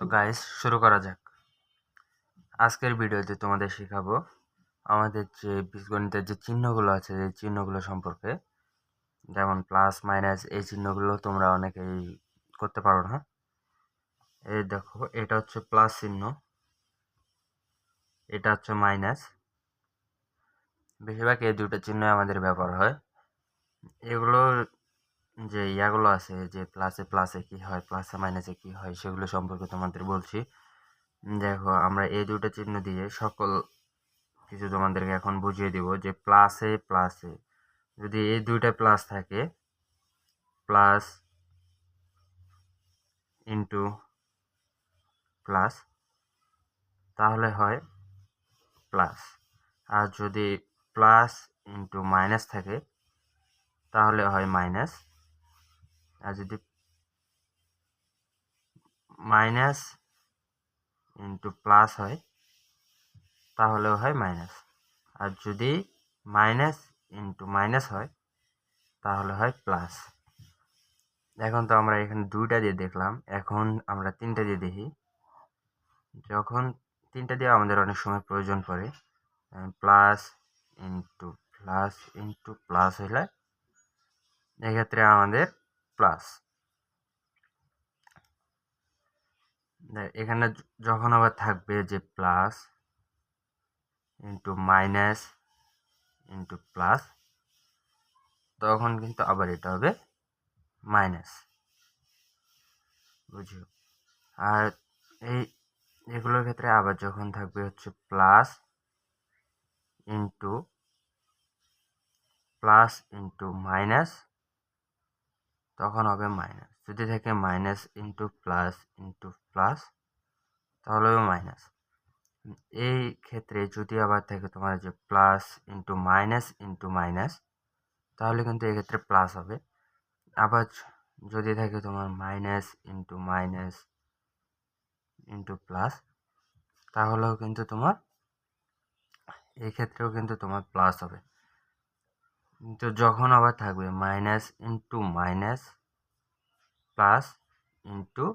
তো গাইস শুরু করা যাক। আজকের ভিডিওতে তোমাদের শেখাবো আমাদের যে বীজগণিতের যে চিহ্নগুলো আছে, এই চিহ্নগুলো সম্পর্কে। যেমন প্লাস মাইনাস এই চিহ্নগুলো তোমরা অনেকেই করতে পারো না। এই দেখো, এটা হচ্ছে প্লাস চিহ্ন, এটা হচ্ছে মাইনাস বেশিরভাগ এই দুটো চিহ্ন আমাদের ব্যবহার হয়। এগুলোর যে ইয়াগুলো আছে, যে প্লাসে প্লাসে কি হয় প্লাসে মাইনাসে কি হয়, সেগুলো সম্পর্কে তোমাদের বলছি। দেখো, আমরা এই দুটো চিহ্ন দিয়ে সকল কিছু তোমাদেরকে এখন বুঝিয়ে দিব যে প্লাসে প্লাসে যদি এই দুইটা প্লাস থাকে প্লাস ইন্টু প্লাস তাহলে হয় প্লাস আর যদি প্লাস ইন্টু মাইনাস থাকে, তাহলে হয় মাইনাস আর যদি মাইনাস ইন্টু প্লাস হয়, তাহলেও হয় মাইনাস আর যদি মাইনাস ইন্টু মাইনাস হয়, তাহলে হয় প্লাস এখন তো আমরা এখানে দুইটা দিয়ে দেখলাম, এখন আমরা তিনটা দিয়ে দেখি। যখন তিনটা দিয়ে আমাদের অনেক সময় প্রয়োজন পড়ে plus into plus into plus হইলে, এক্ষেত্রে আমাদের প্লাস এখানে যখন আবার থাকবে যে plus into minus into plus তখন কিন্তু আবার এটা হবে মাইনাস বুঝিও আর এই, এগুলোর ক্ষেত্রে আবার যখন থাকবে হচ্ছে plus into plus into minus তখন হবে মাইনাস যদি থাকে minus into plus into plus তাহলে হবে মাইনাস এই ক্ষেত্রে যদি আবার থাকে তোমার যে plus into minus into minus তাহলে কিন্তু এক্ষেত্রে প্লাস হবে। আবার যদি থাকে তোমার minus into minus into plus তাহলেও কিন্তু তোমার, এই ক্ষেত্রেও কিন্তু তোমার প্লাস হবে। তো যখন আবার থাকবে minus into minus plus into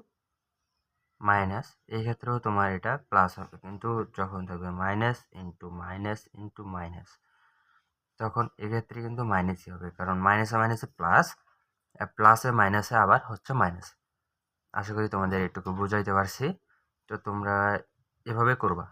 minus এই ক্ষেত্রেও তোমার এটা প্লাস হবে। কিন্তু যখন থাকবে minus into minus into minus তখন এক্ষেত্রে কিন্তু মাইনাসই হবে। কারণ মাইনাসে মাইনাসে প্লাস প্লাসে মাইনাসে আবার হচ্ছে মাইনাস আশা করি তোমাদের এটুকু বুঝাইতে পারছি। তো তোমরা এভাবে করবা।